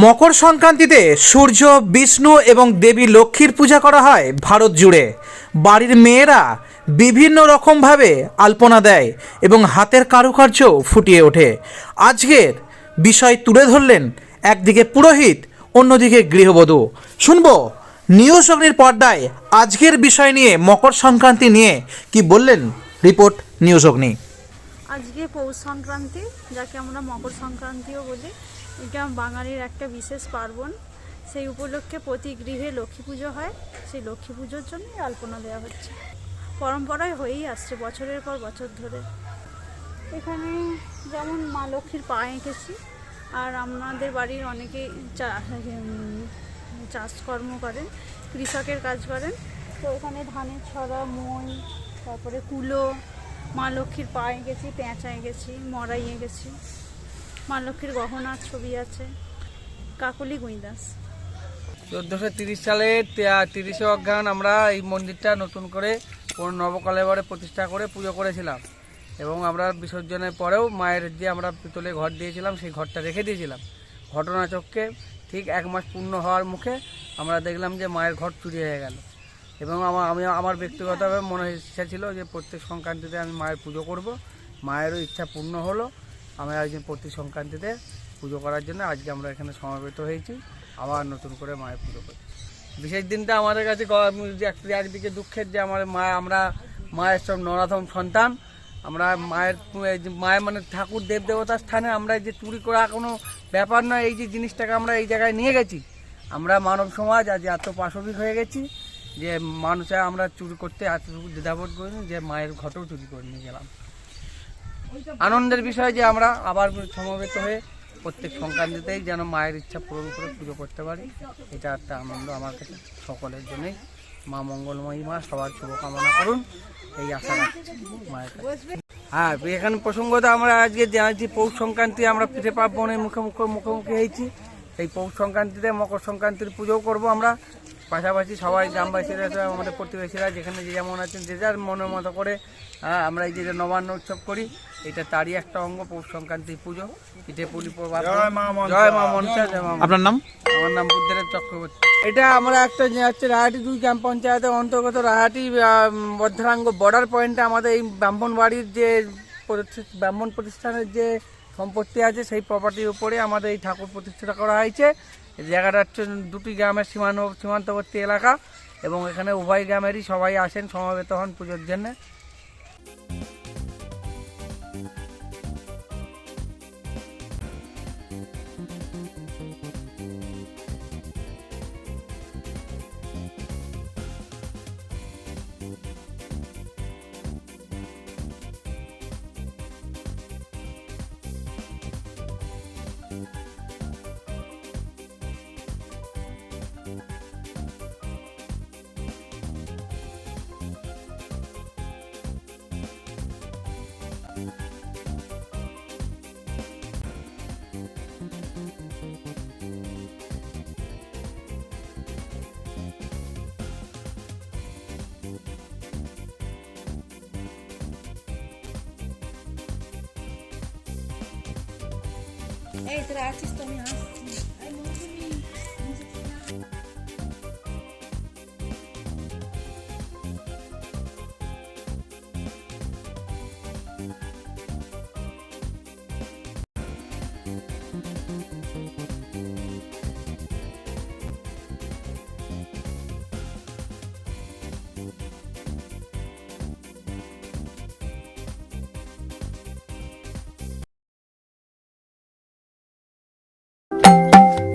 মকর সংক্রান্তিতে সূর্য, বিষ্ণু এবং দেবী লক্ষ্মীর পূজা করা হয় ভারত জুড়ে। বাড়ির মেয়েরা বিভিন্ন রকমভাবে আলপনা দেয় এবং হাতের কারুকার্য ফুটিয়ে ওঠে। আজকের বিষয় তুলে ধরলেন একদিকে পুরোহিত, অন্যদিকে গৃহবধূ। শুনব নিউজ অগ্নির পর্দায় আজকের বিষয় নিয়ে, মকর সংক্রান্তি নিয়ে কি বললেন রিপোর্ট নিউজ অগ্নি। আজকে পৌষ সংক্রান্তি, যাকে আমরা মকর সংক্রান্তিও বলি। এটা বাঙালির একটা বিশেষ পার্বণ। সেই উপলক্ষে প্রতি গৃহে লক্ষ্মী পুজো হয়। সেই লক্ষ্মী পুজোর জন্যই আলপনা দেওয়া হচ্ছে। পরম্পরায় হয়েই আসছে বছরের পর বছর ধরে। এখানে যেমন মা লক্ষ্মীর পা এঁকেছি, আর আমাদের বাড়ির অনেকেই চাষকর্ম করেন, কৃষকের কাজ করেন। তো এখানে ধানের ছড়া মই তারপরে কুলো, মা লক্ষ্মীর পা এঁকেছি, পেঁচা এঁকেছি মরাই এঁকেছি। মা লক্ষ্মীর গহনার ছবি আছে। কাকলি গুঁইদাস চোদ্দোশো তিরিশ সালে তিরিশে অজ্ঞান আমরা এই মন্দিরটা নতুন করে নবকলেবরে প্রতিষ্ঠা করে পুজো করেছিলাম। এবং আমরা বিসর্জনের পরেও মায়ের যে আমরা পিতলে ঘর দিয়েছিলাম, সেই ঘরটা রেখে দিয়েছিলাম। ঘটনাচক্রে ঠিক এক মাস পূর্ণ হওয়ার মুখে আমরা দেখলাম যে মায়ের ঘর চুরি হয়ে গেল। এবং আমার আমি আমার ব্যক্তিগতভাবে মনে ইচ্ছা ছিল যে প্রত্যেক সংক্রান্তিতে আমি মায়ের পুজো করব। মায়েরও ইচ্ছা পূর্ণ হলো। আমরা একদিন প্রতি সংক্রান্তিতে পুজো করার জন্য আজকে আমরা এখানে সমাবেত হয়েছি। আবার নতুন করে মায়ের পুজো করছি। বিশেষ দিনটা আমাদের কাছে একদিকে দুঃখের যে আমার মা, আমরা মায়ের সব নরাধম সন্তান। আমরা মায়ের মায়ের মানে ঠাকুর দেব দেবতার স্থানে আমরা যে চুরি করা কোনো ব্যাপার নয়, এই যে জিনিসটাকে আমরা এই জায়গায় নিয়ে গেছি। আমরা মানব সমাজ আজ এত পাশবিক হয়ে গেছি যে মানুষে আমরা চুরি করতে এতটুকু দ্বিধাবোধ করিনি যে মায়ের ঘটেও চুরি করে নিয়ে গেলাম। আনন্দের বিষয় যে আমরা আবার সমবেত হয়ে প্রত্যেক সংক্রান্তিতেই যেন মায়ের ইচ্ছা পূরণ করে পুজো করতে পারি, এটা একটা আনন্দ আমার কাছে সকলের জন্যই। মা মঙ্গলময়ী মা, সবার শুভকামনা করুন, এই আশা মায়ের কাছে। হ্যাঁ এখানে প্রসঙ্গত আমরা আজকে জানাচ্ছি পৌষ সংক্রান্তি আমরা পিঠে পার্বণের মুখে মুখে মুখোমুখি হয়েছি। এই পৌষ সংক্রান্তিতে মকর সংক্রান্তির পুজোও করব আমরা। পাশাপাশি সবাই গ্রামবাসীরা তো আমাদের প্রতিবেশীরা যেখানে যে যেমন আছেন যে যার মনের মতো করে হ্যাঁ, আমরা এই যে নবান্ন উৎসব করি এটা তারই একটা অঙ্গ পৌষ সংক্রান্তি পুজো পিঠে পুলি জয় মা মনসা। জয় মা আপনার নাম? আমার নাম বুদ্ধদেব চক্রবর্তী। এটা আমরা একটা যে হচ্ছে রাহাটি দুই গ্রাম পঞ্চায়েতের অন্তর্গত রাহাটি বর্ধরাঙ্গ বর্ডার পয়েন্টে আমাদের এই ব্রাহ্মণবাড়ির যে ব্রাহ্মণ প্রতিষ্ঠানের যে সম্পত্তি আছে সেই প্রপার্টির উপরে আমাদের এই ঠাকুর প্রতিষ্ঠা করা হয়েছে। এই জায়গাটা হচ্ছে দুটি গ্রামের সীমান্ত সীমান্তবর্তী এলাকা এবং এখানে উভয় গ্রামেরই সবাই আসেন, সমাবেত হন পুজোর জন্য। É, trátis também.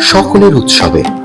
সকলের উৎসবে।